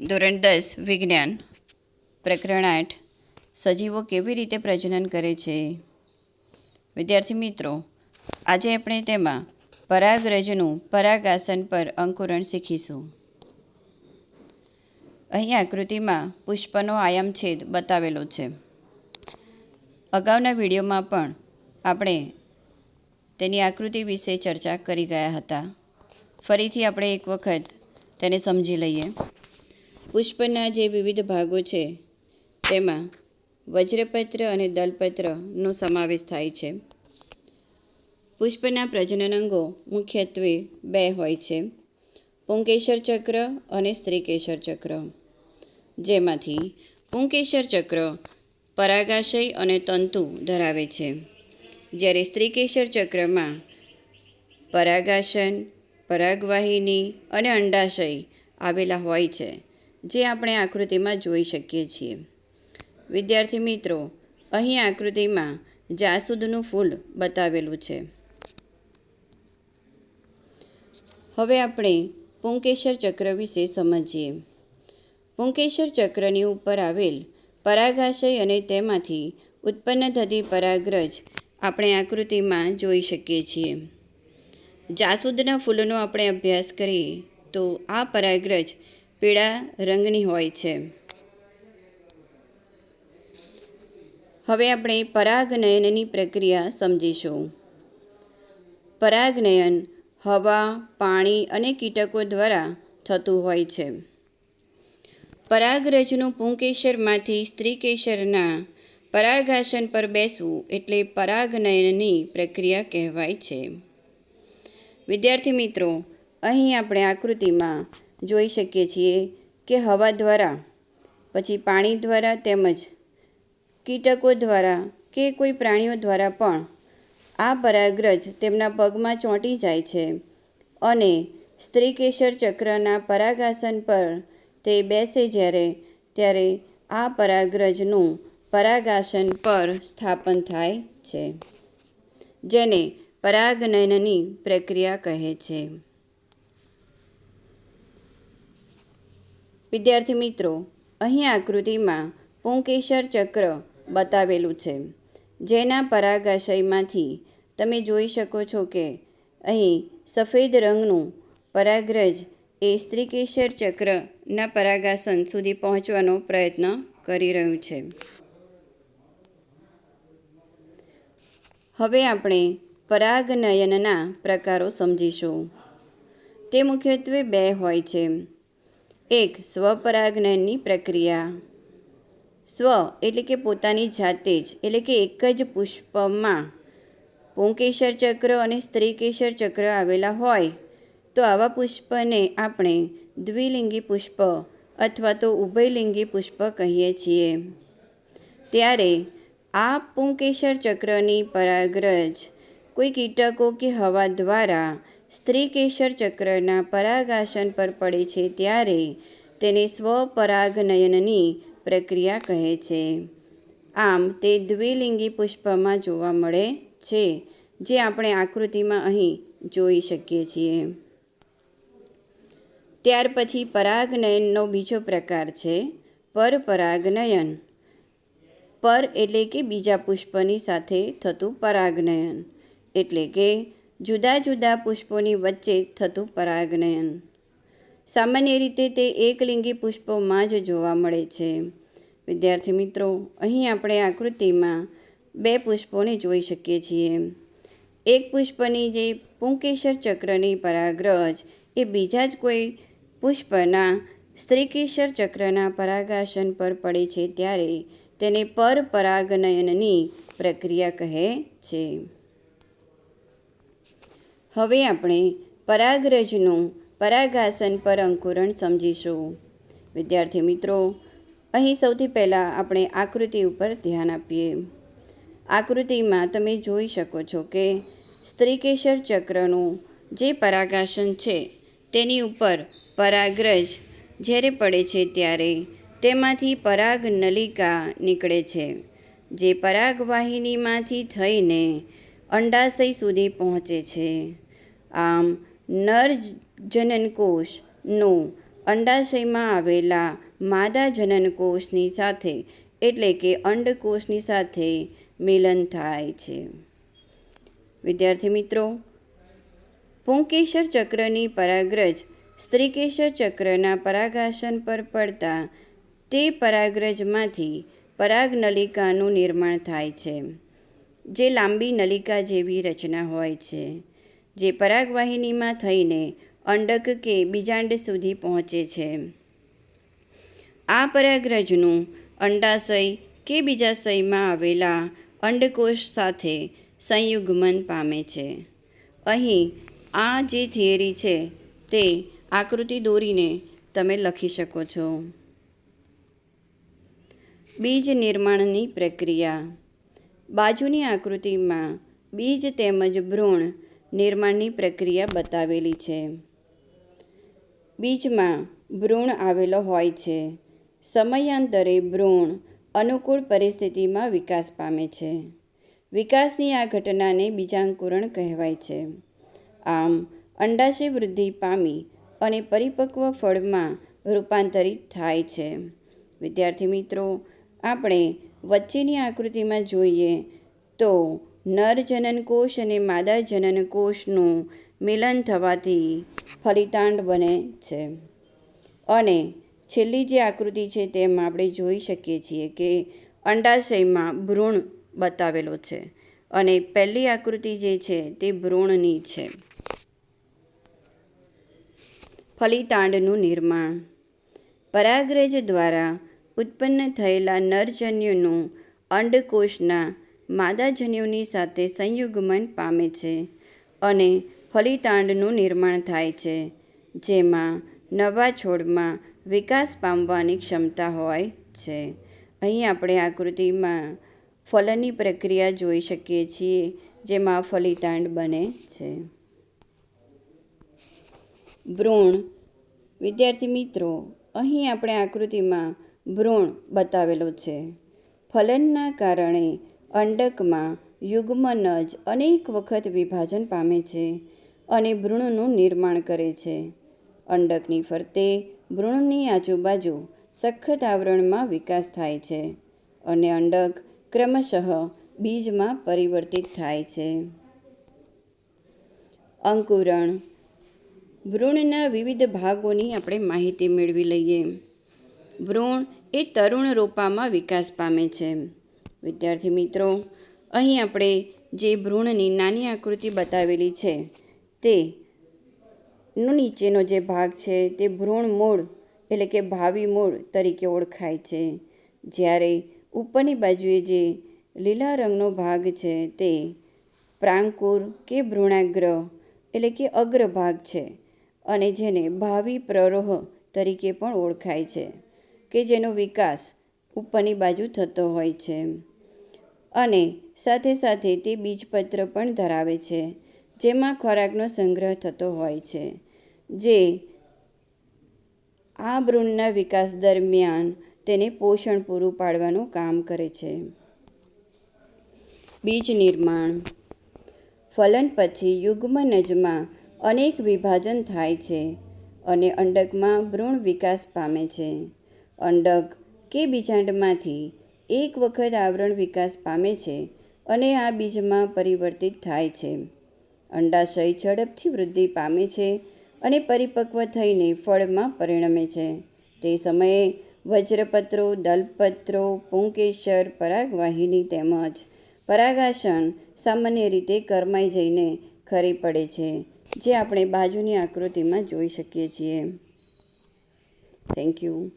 ધોરણ દસ વિજ્ઞાન પ્રકરણ આઠ સજીવો કેવી રીતે પ્રજનન કરે છે? વિદ્યાર્થી મિત્રો, આજે આપણે તેમાં પરાગરજનું પરાગાસન પર અંકુરણ શીખીશું. અહીં આકૃતિમાં પુષ્પનો આયામછેદ બતાવેલો છે. અગાઉના વિડીયોમાં પણ આપણે તેની આકૃતિ વિશે ચર્ચા કરી ગયા હતા. ફરીથી આપણે એક વખત તેને સમજી લઈએ. પુષ્પના જે વિવિધ ભાગો છે, તેમાં વજ્રપત્ર અને દલપત્રનો સમાવેશ થાય છે. પુષ્પના પ્રજનન અંગો મુખ્યત્વે બે હોય છે, પુંકેશર ચક્ર અને સ્ત્રીકેશર ચક્ર. જેમાંથી પુંકેશર ચક્ર પરાગાશય અને તંતુ ધરાવે છે. જ્યારે સ્ત્રીકેશર ચક્રમાં પરાગાશન પરાગવાહિની અને અંડાશય આવેલા હોય છે. જે આપણે આકૃતિમાં જોઈ શકીએ છીએ. વિદ્યાર્થી મિત્રો, અહીં આકૃતિમાં જાસૂદનું ફૂલ બતાવેલું છે. હવે આપણે પુંકેશ્વર ચક્ર વિશે સમજીએ. પુંકેશ્વર ચક્રની ઉપર આવેલ પરાગાશય અને તેમાંથી ઉત્પન્ન થતી પરાગરજ આપણે આકૃતિમાં જોઈ શકીએ છીએ. જાસૂદના ફૂલનો આપણે અભ્યાસ કરીએ તો આ પરાગરજ પીળા રંગની હોય છે. હવે આપણે પરાગનયનની પ્રક્રિયા સમજીશું. પરાગનયન હવા, પાણી અને કીટકો દ્વારા થતું હોય છે. પરાગરજનું પુંકેશરમાંથી સ્ત્રીકેશરના પરાગાસન પર બેસવું એટલે પરાગનયનની પ્રક્રિયા કહેવાય છે. વિદ્યાર્થી મિત્રો, અહીં આપણે આકૃતિમાં જોઈ શકીએ છીએ કે હવા દ્વારા, પછી પાણી દ્વારા તેમજ કીટકો દ્વારા કે કોઈ પ્રાણીઓ દ્વારા પણ આ પરાગરજ તેમના પગમાં ચોંટી જાય છે અને સ્ત્રીકેશર ચક્રના પરાગાસન પર તે બેસે જ્યારે, ત્યારે આ પરાગરજનું પરાગાસન પર સ્થાપન થાય છે, જેને પરાગનયનની પ્રક્રિયા કહે છે. વિદ્યાર્થી મિત્રો, અહીં આકૃતિમાં પુંકેશર ચક્ર બતાવેલું છે. જેના પરાગાશયમાંથી તમે જોઈ શકો છો કે અહીં સફેદ રંગનું પરાગ્રજ એ સ્ત્રીકેશર ચક્રના પરાગાસન સુધી પહોંચવાનો પ્રયત્ન કરી રહ્યું છે. હવે આપણે પરાગનયનના પ્રકારો સમજીશું. તે મુખ્યત્વે બે હોય છે. એક સ્વપરાગણની પ્રક્રિયા. સ્વ એટલે કે પોતાની જાતે જ, એટલે કે એક જ પુષ્પમાં પુંકેશર ચક્ર અને સ્ત્રીકેશર ચક્ર આવેલા હોય, તો આવા પુષ્પને આપણે દ્વિલિંગી પુષ્પ અથવા તો ઉભયલિંગી પુષ્પ કહીએ છીએ. ત્યારે આ પુંકેશર ચક્રની પરાગરજ કોઈ કીટકો કે હવા દ્વારા સ્ત્રીકેશર ચક્રના પરાગાસન પર પડે છે ત્યારે તેને સ્વપરાગનયનની પ્રક્રિયા કહે છે. આમ, તે દ્વિલિંગી પુષ્પમાં જોવા મળે છે, જે આપણે આકૃતિમાં અહીં જોઈ શકીએ છીએ. ત્યાર પછી પરાગનયનનો બીજો પ્રકાર છે, પરપરાગનયન. પર એટલે કે બીજા પુષ્પની સાથે થતું પરાગનયન, એટલે કે જુદા જુદા પુષ્પોની વચ્ચે થતું પરાગનયન. સામાન્ય રીતે તે એકલિંગી પુષ્પોમાં જ જોવા મળે છે. વિદ્યાર્થી મિત્રો, અહીં આપણે આકૃતિમાં બે પુષ્પોને જોઈ શકીએ છીએ. એક પુષ્પની જે પુંકેશર ચક્રની પરાગરજ, એ બીજા જ કોઈ પુષ્પના સ્ત્રીકેશર ચક્રના પરાગાસન પર પડે છે ત્યારે તેને પરપરાગનયનની પ્રક્રિયા કહે છે. હવે આપણે પરાગરજનું પરાગાસન પર અંકુરણ સમજીશું. વિદ્યાર્થી મિત્રો, અહીં સૌથી પહેલાં આપણે આકૃતિ ઉપર ધ્યાન આપીએ. આકૃતિમાં તમે જોઈ શકો છો કે સ્ત્રીકેશર ચક્રનું જે પરાગાસન છે, તેની ઉપર પરાગરજ જ્યારે પડે છે ત્યારે તેમાંથી પરાગ નલિકા નીકળે છે, જે પરાગવાહિનીમાંથી થઈને અંડાશય સુધી પહોંચે છે. આમ નર જનનકોષનો અંડાશયમાં આવેલા માદા જનનકોષની સાથે, એટલે કે અંડકોષની સાથે મિલન થાય છે. વિદ્યાર્થી મિત્રો, પુંકેશર ચક્રની પરાગ્રજ સ્ત્રીકેશર ચક્રના પરાગાસન પર પડતા તે પરાગ્રજમાંથી પરાગ નલિકાનું નિર્માણ થાય છે, જે લાંબી નલિકા જેવી રચના હોય છે. જે પરાગવાહિનીમાં થઈને અંડક કે બીજાંડ સુધી પહોંચે છે. આ પરાગરજનું અંડાશય કે બીજાશયમાં આવેલા અંડકોષ સાથે સંયુગ્મન પામે છે. અહીં આ જે થિયરી છે તે આકૃતિ દોરીને તમે લખી શકો છો. બીજ નિર્માણની પ્રક્રિયા. બાજુની આકૃતિમાં બીજ તેમજ ભ્રૂણ નિર્માણની પ્રક્રિયા બતાવેલી છે. બીજમાં ભ્રૂણ આવેલો હોય છે. સમયાંતરે ભ્રૂણ અનુકૂળ પરિસ્થિતિમાં વિકાસ પામે છે. વિકાસની આ ઘટનાને બીજાંકુરણ કહેવાય છે. આમ અંડાશય વૃદ્ધિ પામી અને પરિપક્વ ફળમાં રૂપાંતરિત થાય છે. વિદ્યાર્થી મિત્રો, આપણે વચ્ચેની આકૃતિમાં જોઈએ તો નર જનનકોષ અને માદા જનનકોષનું મિલન થવાથી ફલિતાંડ બને છે. અને છેલ્લી જે આકૃતિ છે તેમાં આપણે જોઈ શકીએ છીએ કે અંડાશયમાં ભ્રૂણ બતાવેલો છે અને પહેલી આકૃતિ જે છે તે ભ્રૂણની છે. ફલિતાંડનું નિર્માણ. પરાગરેજ દ્વારા ઉત્પન્ન થયેલા નરજન્યુનું અંડકોષના માદાજન્યુની સાથે સંયુગ્મન પામે છે અને ફલિતાંડનું નિર્માણ થાય છે, જેમાં નવા છોડમાં વિકાસ પામવાની ક્ષમતા હોય છે. અહીં આપણે આકૃતિમાં ફલનની પ્રક્રિયા જોઈ શકીએ છીએ, જેમાં ફલિતાંડ બને છે. ભ્રૂણ. વિદ્યાર્થી મિત્રો, અહીં આપણે આકૃતિમાં ભ્રૂણ બતાવેલો છે. ફલનના કારણે અંડકમાં યુગ્મનજ અનેક વખત વિભાજન પામે છે અને ભ્રૂણનું નિર્માણ કરે છે. અંડકની ફરતે ભ્રૂણની આજુબાજુ સખત આવરણમાં વિકાસ થાય છે અને અંડક ક્રમશઃ બીજમાં પરિવર્તિત થાય છે. અંકુરણ ભ્રૂણના વિવિધ ભાગોની આપણે માહિતી મેળવી લઈએ. ભ્રૂણ એ તરુણ રોપામાં વિકાસ પામે છે. વિદ્યાર્થી મિત્રો, અહીં આપણે જે ભ્રૂણની નાની આકૃતિ બતાવેલી છે, તે નો નીચેનો જે ભાગ છે, તે ભ્રૂણ મૂળ એટલે કે ભાવિ મૂળ તરીકે ઓળખાય છે. જ્યારે ઉપરની બાજુએ જે લીલા રંગનો ભાગ છે, તે પ્રાંકુર કે ભ્રૂણાગ્રહ એટલે કે અગ્રભાગ છે અને જેને ભાવિ પ્રરોહ તરીકે પણ ઓળખાય છે, કે જેનો વિકાસ ઉપરની બાજુ થતો હોય છે. અને સાથે સાથે તે બીજપત્ર પણ ધરાવે છે, જેમાં ખોરાકનો સંગ્રહ થતો હોય છે, જે આ ભ્રૂણના વિકાસ દરમિયાન તેને પોષણ પૂરું પાડવાનું કામ કરે છે. બીજ નિર્માણ. ફલન પછી યુગ્મનજમાં અનેક વિભાજન થાય છે અને અંડકમાં ભ્રૂણ વિકાસ પામે છે. અંડક કે બીજાંડમાંથી એક વખત આવરણ વિકાસ પામે છે અને આ બીજમાં પરિવર્તિત થાય છે. અંડાશય ઝડપથી વૃદ્ધિ પામે છે અને પરિપક્વ થઈને ફળમાં પરિણમે છે. તે સમયે વજ્રપત્રો, દલપત્રો પુંકેશર પરાગવાહિની તેમજ પરાગાસન સામાન્ય રીતે કરમાઈ જઈને ખરી પડે છે, જે આપણે બાજુની આકૃતિમાં જોઈ શકીએ છીએ. Thank you